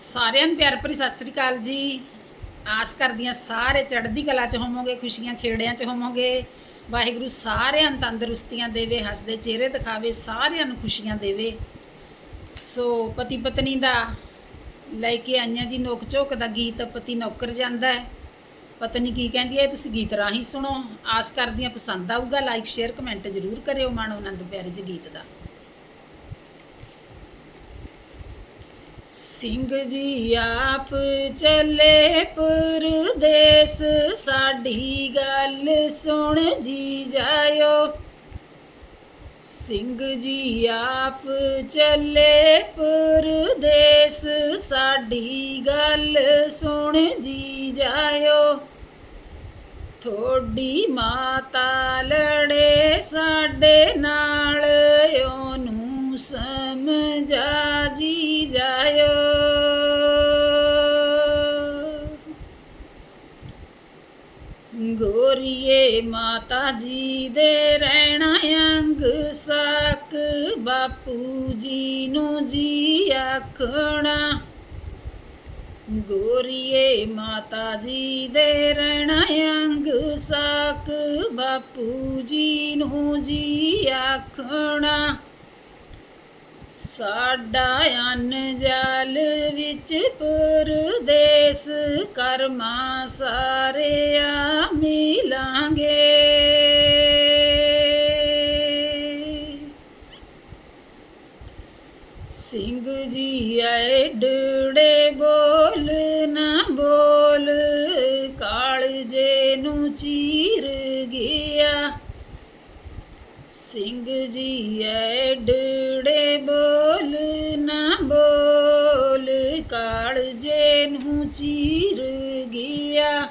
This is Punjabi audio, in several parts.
ਸਾਰਿਆਂ ਨੂੰ ਪਿਆਰ ਭਰੀ ਸਤਿ ਸ੍ਰੀ ਅਕਾਲ ਜੀ। ਆਸ ਕਰਦੀਆਂ ਸਾਰੇ ਚੜ੍ਹਦੀ ਕਲਾ ਚ ਹੋਵੋਗੇ, ਖੁਸ਼ੀਆਂ ਖੇੜਿਆਂ ਚ ਹੋਵੋਗੇ। ਵਾਹਿਗੁਰੂ ਸਾਰਿਆਂ ਨੂੰ ਤੰਦਰੁਸਤੀਆਂ ਦੇਵੇ, ਹੱਸਦੇ ਚਿਹਰੇ ਦਿਖਾਵੇ, ਸਾਰਿਆਂ ਨੂੰ ਖੁਸ਼ੀਆਂ ਦੇਵੇ। ਸੋ ਪਤੀ ਪਤਨੀ ਦਾ ਲੈ ਕੇ ਆਈਆਂ ਜੀ ਨੋਕ ਝੋਕ ਦਾ ਗੀਤ, ਪਤੀ ਨੌਕਰ ਜਾਂਦਾ ਹੈ। ਪਤਨੀ ਕੀ ਕਹਿੰਦੀ ਹੈ, ਤੁਸੀਂ ਗੀਤ ਰਾਹੀਂ ਸੁਣੋ। ਆਸ ਕਰਦੀਆਂ ਪਸੰਦ ਆਊਗਾ ਲਾਈਕ ਸ਼ੇਅਰ ਕਮੈਂਟ ਜ਼ਰੂਰ ਕਰਿਓ ਮਾਣੋ ਆਨੰਦ ਪਿਆਰੇ ਜੀ ਗੀਤ ਦਾ। ਸਿੰਘ ਜੀ ਆਪ ਚੱਲੇ ਪਰਦੇਸ, ਸਾਡੀ ਗੱਲ ਸੁਣ ਜੀ ਜਾਇਓ। ਸਿੰਘ ਜੀ ਆਪ ਚੱਲੇ ਪਰਦੇਸ, ਸਾਡੀ ਗੱਲ ਸੁਣ ਜੀ ਜਾਇਓ। ਥੋੜੀ ਮਾਤਾ ਲੜੇ ਸਾਡੇ ਨਾਲ, ਉਹਨੂੰ ਸਮਝਾ ਗੋਰੀਏ ਮਾਤਾ ਜੀ ਦੇ ਰਹਿਣਾ ਅੰਗ ਸਾਕ ਬਾਪੂ ਜੀ ਨੂੰ ਜੀ ਆਖਣਾ। ਗੋਰੀਏ ਮਾਤਾ ਜੀ ਦੇ ਰਹਿਣਾ ਅੰਗ ਸਾਕ ਬਾਪੂ ਜੀ ਨੂੰ ਜੀ ਆਖਣਾ। ਸਾਡਾ ਅੰਨ ਜਲ ਵਿੱਚ ਪਰਦੇਸ ਕਰਮਾ ਸਾਰਿਆ ਮਿਲਾਂਗੇ। ਸਿੰਘ ਜੀ ਆਏ ਡੜੇ ਬੋਲ ਨਾ ਬੋਲ, ਕਾਲਜੇ ਨੂੰ ਚੀਰ ਗਿਆ। ਸਿੰਘ ਜੀ ਐ ਡੜੇ ਬੋਲ, ਨਾ ਬੋਲ, ਕਾਲ ਜੇ ਨੂੰ ਚੀਰ ਗਿਆ।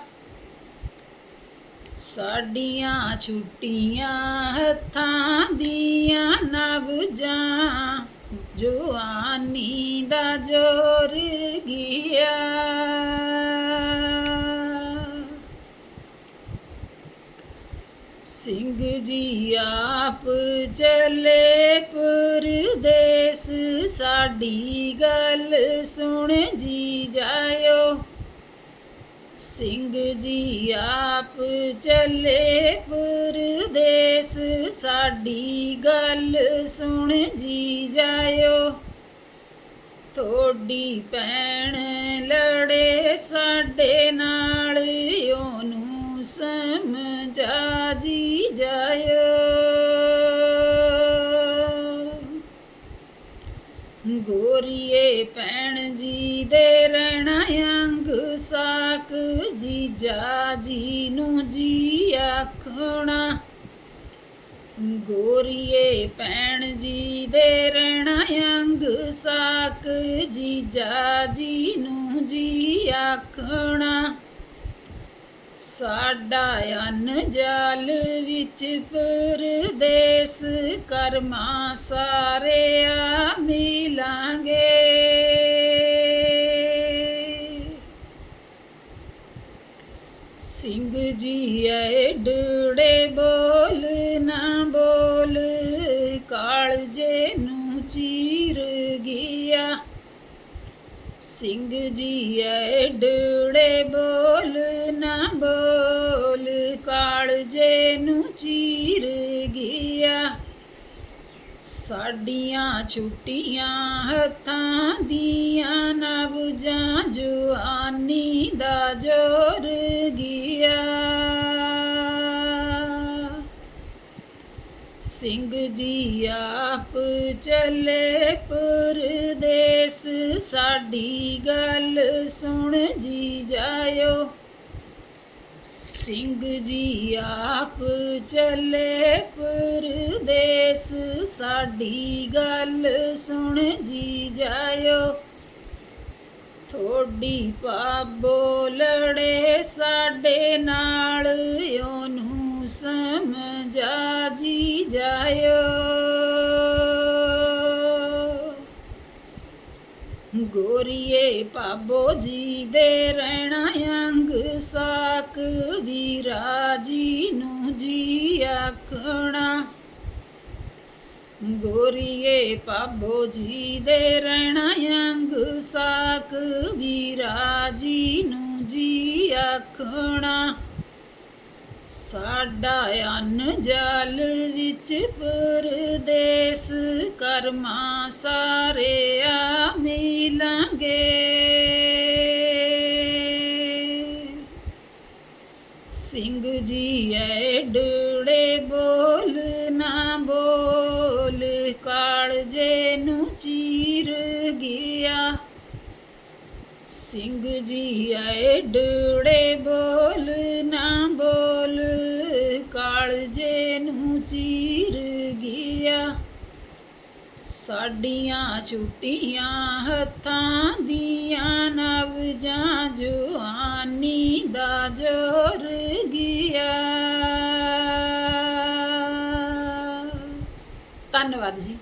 ਸਾਡੀਆਂ ਛੁੱਟੀਆਂ ਹੱਥਾਂ ਦੀਆਂ ਨਬਜਾਂ ਜਵਾਨੀ ਦਾ ਜੋਰ ਗਿਆ। ਸਿੰਘ ਜੀ ਆਪ ਚੱਲੇ ਪਰਦੇਸ, ਸਾਡੀ ਗੱਲ ਸੁਣ ਜੀ ਜਾਇਓ। ਸਿੰਘ ਜੀ ਆਪ ਚੱਲੇ ਪਰਦੇਸ, ਸਾਡੀ ਗੱਲ ਸੁਣ ਜੀ ਜਾਇਓ। ਤੁਹਾਡੀ ਭੈਣ ਲੜੇ ਸਾਡੇ ਨਾਲ ਸਮਝਾ ਜੀ ਜਾਇਓ ਗੋਰੀਏ ਭੈਣ ਜੀ ਦੇ ਰਹਿਣਾ ਅੰਗ ਸਾਕ ਜੀਜਾ ਜੀ ਨੂੰ ਜੀ ਆਖਣਾ। ਗੋਰੀਏ ਭੈਣ ਜੀ ਦੇ ਰਹਿਣਾ ਅੰਗ ਸਾਕ ਜੀਜਾ ਜੀ ਨੂੰ ਜੀ ਆਖਣਾ। ਸਾਡਾ ਅੰਨ ਜਾਲ ਵਿੱਚ ਪਰਦੇਸ ਕਰਮਾ ਸਾਰਿਆ ਮਿਲਾਂਗੇ। ਸਿੰਘ ਜੀ ਐ ਡੜੇ ਬੋਲ ਨਾ ਬੋਲ, ਕਾਲਜੇ ਨੂੰ ਚੀਰ ਗਿਆ। ਸਿੰਘ ਜੀ ਐ ਡੜੇ ਬੋਲ, ਨਾ ਬੋਲ ਕਾਲਜੇ ਨੂੰ ਚੀਰ ਗਿਆ। ਸਾਡੀਆਂ ਛੁੱਟੀਆਂ ਹੱਥਾਂ ਦੀਆਂ ਨਬਜਾਂ ਜੁਆਨੀ ਦਾ ਜੋਰ ਗਿਆ। ਸਿੰਘ ਜੀ ਆਪ ਚੱਲੇ ਪਰਦੇਸ, ਸਾਡੀ ਗੱਲ ਸੁਣ ਜੀ ਜਾਇਓ। ਸਿੰਘ ਜੀ ਆਪ ਚੱਲੇ ਪਰਦੇਸ, ਸਾਡੀ ਗੱਲ ਸੁਣ ਜੀ ਜਾਇਓ। ਥੋੜੀ ਪਾਬੋ ਲੜੇ ਸਾਡੇ ਨਾਲ, ਉਹਨੂੰ ਸਮਝਾ ਜੀ ਜਾਇਓ। ਗੋਰੀਏ ਪਾਬੋ ਜੀ ਦੇ ਰਹਿਣਾ ਅੰਗ ਸਾਕ ਗੋਰੀਏ ਪਾਬੋ ਜੀ ਦੇ ਰਹਿਣਾ ਅੰਗ ਸਾਕ ਕਬੀਰਾ ਜੀ ਨੂੰ ਜੀ ਆਖਣਾ। ਸਾਡਾ ਅੰਨ ਜਲ ਵਿੱਚ ਪਰਦੇਸ, ਕਰਮਾਂ ਸਾਰੇ ਆ ਮਿਲਾਂਗੇ। ਸਿੰਘ ਜੀ ਐਡੜੇ ਬੋਲ, ਨਾ ਬੋਲ, ਕਾਲਜੇ ਨੂੰ ਚੀਰ ਗਿਆ। ਸਿੰਘ ਜੀ ਐਡੜੇ ਬੋਲ ਚੀਰ ਗਿਆ। ਸਾਡੀਆਂ ਛੁੱਟੀਆਂ ਹੱਥਾਂ ਦੀਆਂ ਨਵਜਾਂ ਜਵਾਨੀ ਦਾ ਜੋਰ ਗਿਆ। ਧੰਨਵਾਦ ਜੀ।